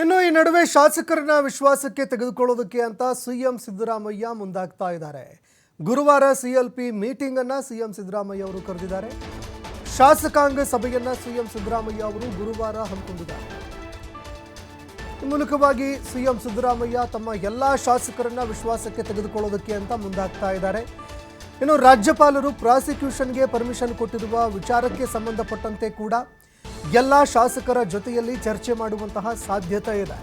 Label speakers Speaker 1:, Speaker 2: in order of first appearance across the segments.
Speaker 1: ಇನ್ನು ಈ ನಡುವೆ ಶಾಸಕರನ್ನ ವಿಶ್ವಾಸಕ್ಕೆ ತೆಗೆದುಕೊಳ್ಳೋದಕ್ಕೆ ಅಂತ ಸಿಎಂ ಸಿದ್ದರಾಮಯ್ಯ ಮುಂದಾಗ್ತಾ ಇದ್ದಾರೆ. ಗುರುವಾರ ಸಿಎಲ್ಪಿ ಮೀಟಿಂಗ್ ಅನ್ನ ಸಿಎಂ ಸಿದ್ದರಾಮಯ್ಯ ಅವರು ಕರೆದಿದ್ದಾರೆ. ಶಾಸಕಾಂಗ ಸಭೆಯನ್ನ ಸಿಎಂ ಸಿದ್ದರಾಮಯ್ಯ ಅವರು ಗುರುವಾರ ಹಮ್ಮಿಕೊಂಡಿದ್ದಾರೆ. ಮೂಲಕವಾಗಿ ಸಿಎಂ ಸಿದ್ದರಾಮಯ್ಯ ತಮ್ಮ ಎಲ್ಲಾ ಶಾಸಕರನ್ನ ವಿಶ್ವಾಸಕ್ಕೆ ತೆಗೆದುಕೊಳ್ಳೋದಕ್ಕೆ ಅಂತ ಮುಂದಾಗ್ತಾ ಇದ್ದಾರೆ. ಇನ್ನು ರಾಜ್ಯಪಾಲರು ಪ್ರಾಸಿಕ್ಯೂಷನ್ಗೆ ಪರ್ಮಿಷನ್ ಕೊಟ್ಟಿರುವ ವಿಚಾರಕ್ಕೆ ಸಂಬಂಧಪಟ್ಟಂತೆ ಕೂಡ ಎಲ್ಲ ಶಾಸಕರ ಜೊತೆಯಲ್ಲಿ ಚರ್ಚೆ ಮಾಡುವಂತಹ ಸಾಧ್ಯತೆ ಇದೆ.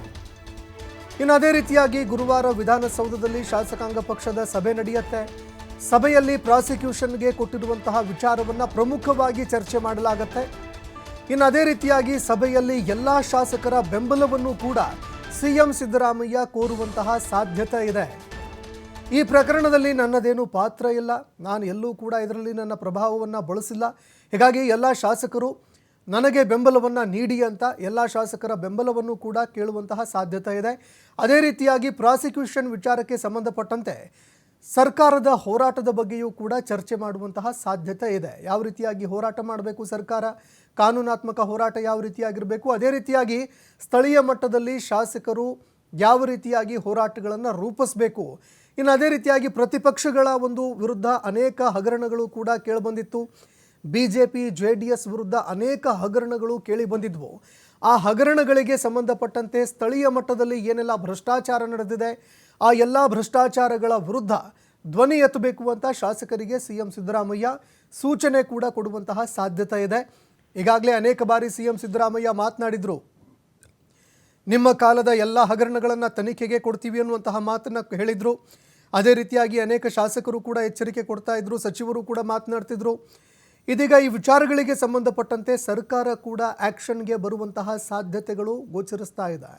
Speaker 1: ಇನ್ನು ಅದೇ ರೀತಿಯಾಗಿ ಗುರುವಾರ ವಿಧಾನಸೌಧದಲ್ಲಿ ಶಾಸಕಾಂಗ ಪಕ್ಷದ ಸಭೆ ನಡೆಯುತ್ತೆ. ಸಭೆಯಲ್ಲಿ ಪ್ರಾಸಿಕ್ಯೂಷನ್ಗೆ ಕೊಟ್ಟಿರುವಂತಹ ವಿಚಾರವನ್ನ ಪ್ರಮುಖವಾಗಿ ಚರ್ಚೆ ಮಾಡಲಾಗತ್ತೆ. ಇನ್ನು ಅದೇ ರೀತಿಯಾಗಿ ಸಭೆಯಲ್ಲಿ ಎಲ್ಲ ಶಾಸಕರ ಬೆಂಬಲವನ್ನು ಕೂಡ ಸಿಎಂ ಸಿದ್ದರಾಮಯ್ಯ ಕೋರುವಂತಹ ಸಾಧ್ಯತೆ ಇದೆ. ಈ ಪ್ರಕರಣದಲ್ಲಿ ನನ್ನದೇನು ಪಾತ್ರ ಇಲ್ಲ. ನಾನು ಎಲ್ಲೂ ಕೂಡ ಇದರಲ್ಲಿ ನನ್ನ ಪ್ರಭಾವವನ್ನು ಬಳಸಿಲ್ಲ. ಹೀಗಾಗಿ ಎಲ್ಲ ಶಾಸಕರು ನನಗೆ ಬೆಂಬಲವನ್ನು ನೀಡಿ ಅಂತ ಎಲ್ಲ ಶಾಸಕರ ಬೆಂಬಲವನ್ನು ಕೂಡ ಕೇಳುವಂತಹ ಸಾಧ್ಯತೆ ಇದೆ. ಅದೇ ರೀತಿಯಾಗಿ ಪ್ರಾಸಿಕ್ಯೂಷನ್ ವಿಚಾರಕ್ಕೆ ಸಂಬಂಧಪಟ್ಟಂತೆ ಸರ್ಕಾರದ ಹೋರಾಟದ ಬಗ್ಗೆಯೂ ಕೂಡ ಚರ್ಚೆ ಮಾಡುವಂತಹ ಸಾಧ್ಯತೆ ಇದೆ. ಯಾವ ರೀತಿಯಾಗಿ ಹೋರಾಟ ಮಾಡಬೇಕು ಸರ್ಕಾರ? ಕಾನೂನಾತ್ಮಕ ಹೋರಾಟ ಯಾವ ರೀತಿಯಾಗಿರಬೇಕು? ಅದೇ ರೀತಿಯಾಗಿ ಸ್ಥಳೀಯ ಮಟ್ಟದಲ್ಲಿ ಶಾಸಕರು ಯಾವ ರೀತಿಯಾಗಿ ಹೋರಾಟಗಳನ್ನು ರೂಪಿಸಬೇಕು? ಇನ್ನು ಅದೇ ರೀತಿಯಾಗಿ ಪ್ರತಿಪಕ್ಷಗಳ ಒಂದು ವಿರುದ್ಧ ಅನೇಕ ಹಗರಣಗಳು ಕೂಡ ಕೇಳಿಬಂದಿತ್ತು. B J P J D S ವಿರುದ್ಧ ಅನೇಕ ಹಗರಣಗಳು ಕೇಳಿ ಬಂದಿದ್ವು ಆ ಹಗರಣಗಳಿಗೆ ಸಂಬಂಧಪಟ್ಟಂತೆ ಸ್ಥಳೀಯ ಮಟ್ಟದಲ್ಲಿ ಏನೆಲ್ಲ ಭ್ರಷ್ಟಾಚಾರ ನಡೆದಿದೆ, ಆ ಎಲ್ಲ ಭ್ರಷ್ಟಾಚಾರಗಳ ವಿರುದ್ಧ ಧ್ವನಿ ಎತ್ತಬೇಕು ಅಂತ ಶಾಸಕರಿಗೆ ಸಿ ಎಂ ಸಿದ್ದರಾಮಯ್ಯ ಸೂಚನೆ ಕೂಡ ಕೊಡುವಂತಹ ಸಾಧ್ಯತೆ ಇದೆ. ಈಗಾಗಲೇ ಅನೇಕ ಬಾರಿ ಸಿ ಎಂ ಸಿದ್ದರಾಮಯ್ಯ ಮಾತನಾಡಿದರು. ನಿಮ್ಮ ಕಾಲದ ಎಲ್ಲ ಹಗರಣಗಳನ್ನು ತನಿಖೆಗೆ ಕೊಡ್ತೀವಿ ಅನ್ನುವಂತಹ ಮಾತನ್ನು ಹೇಳಿದರು. ಅದೇ ರೀತಿಯಾಗಿ ಅನೇಕ ಶಾಸಕರು ಕೂಡ ಎಚ್ಚರಿಕೆ ಕೊಡ್ತಾ ಇದ್ರು, ಸಚಿವರು ಕೂಡ ಮಾತನಾಡ್ತಿದ್ರು. ಇದೀಗ ಈ ವಿಚಾರಗಳಿಗೆ ಸಂಬಂಧಪಟ್ಟಂತೆ ಸರ್ಕಾರ ಕೂಡ ಆಕ್ಷನ್ಗೆ ಬರುವಂತಹ ಸಾಧ್ಯತೆಗಳು ಗೋಚರಿಸ್ತಾ ಇದೆ.